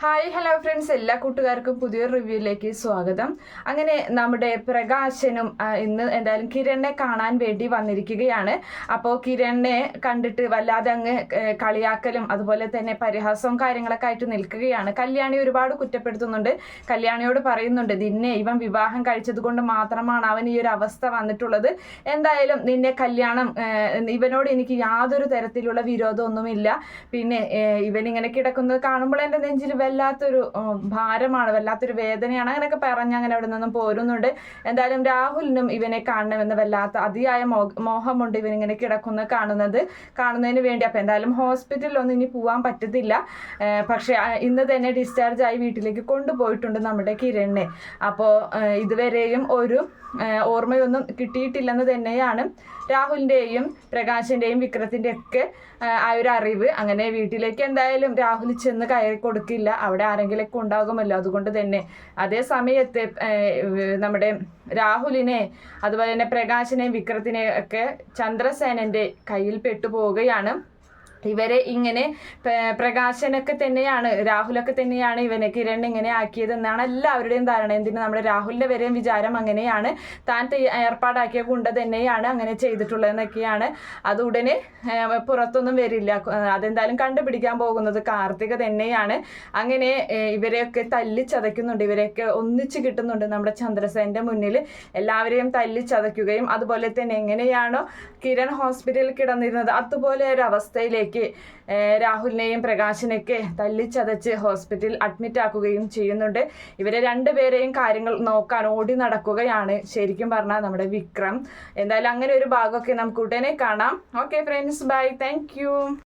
Hi hello friends എല്ലാ കൂട്ടുകാർക്കും പുതിയൊരു റിവ്യൂയിലേക്ക് സ്വാഗതം. അങ്ങനെ നമ്മുടെ പ്രകാശനും ഇന്ന് എന്തായാലും കിരണിനെ കാണാൻ വേണ്ടി വന്നിരിക്കുകയാണ്. അപ്പോൾ കിരണിനെ കണ്ടിട്ട് വല്ലാതെ അങ്ങ് കളിയാക്കലും അതുപോലെ തന്നെ പരിഹാസവും കാര്യങ്ങളൊക്കെ ആയിട്ട് നിൽക്കുകയാണ്. കല്യാണി ഒരുപാട് കുറ്റപ്പെടുത്തുന്നുണ്ട്. കല്യാണിയോട് പറയുന്നുണ്ട് നിന്നെ ഇവൻ വിവാഹം കഴിച്ചത് കൊണ്ട് മാത്രമാണ് അവൻ ഈ ഒരു അവസ്ഥ വന്നിട്ടുള്ളത്. എന്തായാലും നിന്നെ കല്യാണം ഇവനോട് എനിക്ക് യാതൊരു തരത്തിലുള്ള വിരോധമൊന്നുമില്ല. പിന്നെ ഇവനിങ്ങനെ കിടക്കുന്നത് കാണുമ്പോൾ എന്റെ നെഞ്ചിൽ വല്ലാത്തൊരു ഭാരമാണ് വല്ലാത്തൊരു വേദനയാണ്. അങ്ങനെയൊക്കെ പറഞ്ഞ് അങ്ങനെ അവിടെ നിന്നും പോരുന്നുണ്ട്. എന്തായാലും രാഹുലിനും ഇവനെ കാണണമെന്ന് വല്ലാത്ത അതിയായ മോഹമുണ്ട് ഇവനിങ്ങനെ കിടക്കുന്നത് കാണുന്നത് കാണുന്നതിന് വേണ്ടി. അപ്പം എന്തായാലും ഹോസ്പിറ്റലിലൊന്നും ഇനി പോകാൻ പറ്റത്തില്ല. പക്ഷെ ഇന്ന് തന്നെ ഡിസ്ചാർജ് ആയി വീട്ടിലേക്ക് കൊണ്ടുപോയിട്ടുണ്ട് നമ്മുടെ കിരണിനെ. അപ്പോൾ ഇതുവരെയും ഒരു ഓർമ്മയൊന്നും കിട്ടിയിട്ടില്ലെന്ന് തന്നെയാണ് രാഹുലിന്റെയും പ്രകാശിന്റെയും വിക്രത്തിന്റെ ഒക്കെ ഏഹ്, ആ ഒരു അറിവ്. അങ്ങനെ വീട്ടിലേക്ക് എന്തായാലും രാഹുൽ ചെന്ന് കയറി കൊടുക്കില്ല. അവിടെ ആരെങ്കിലൊക്കെ ഉണ്ടാകുമല്ലോ അതുകൊണ്ട് തന്നെ. അതേ സമയത്ത് നമ്മുടെ രാഹുലിനെ അതുപോലെ തന്നെ പ്രകാശിനെയും വിക്രത്തിനെ ഒക്കെ ചന്ദ്രസേനന്റെ കയ്യിൽ പെട്ടുപോവുകയാണ്. ഇവരെ ഇങ്ങനെ പ്രകാശനൊക്കെ തന്നെയാണ് രാഹുലൊക്കെ തന്നെയാണ് ഇവനെ കിരൺ ഇങ്ങനെ ആക്കിയതെന്നാണ് എല്ലാവരുടെയും ധാരണ. എന്തിന് നമ്മുടെ രാഹുലിന്റെ വരെയും വിചാരം അങ്ങനെയാണ്. താൻ ഏർപ്പാടാക്കിയ ഗുണ്ട തന്നെയാണ് അങ്ങനെ ചെയ്തിട്ടുള്ളതെന്നൊക്കെയാണ്. അത് ഉടനെ പുറത്തൊന്നും വരില്ല. അതെന്തായാലും കണ്ടുപിടിക്കാൻ പോകുന്നത് കാർത്തിക തന്നെയാണ്. അങ്ങനെ ഇവരെയൊക്കെ തല്ലി ചതയ്ക്കുന്നുണ്ട്. ഇവരെയൊക്കെ ഒന്നിച്ച് കിട്ടുന്നുണ്ട് നമ്മുടെ ചന്ദ്രസേന്റെ മുന്നിൽ എല്ലാവരെയും തല്ലി ചതയ്ക്കുകയും അതുപോലെ തന്നെ എങ്ങനെയാണോ കിരൺ ഹോസ്പിറ്റലിൽ കിടന്നിരുന്നത്. അതുപോലെ ഒരു അവസ്ഥയിലേക്ക് ഏഹ്, രാഹുലിനെയും പ്രകാശിനെയൊക്കെ തല്ലിച്ചതച്ച് ഹോസ്പിറ്റലിൽ അഡ്മിറ്റ് ആക്കുകയും ചെയ്യുന്നുണ്ട്. ഇവരെ രണ്ടുപേരെയും കാര്യങ്ങൾ നോക്കാൻ ഓടി നടക്കുകയാണ്. ശരിക്കും പറഞ്ഞാൽ നമ്മുടെ വിക്രം. എന്തായാലും അങ്ങനെ ഒരു ഭാഗമൊക്കെ നമുക്ക് ഉടനെ കാണാം. Okay friends bye thank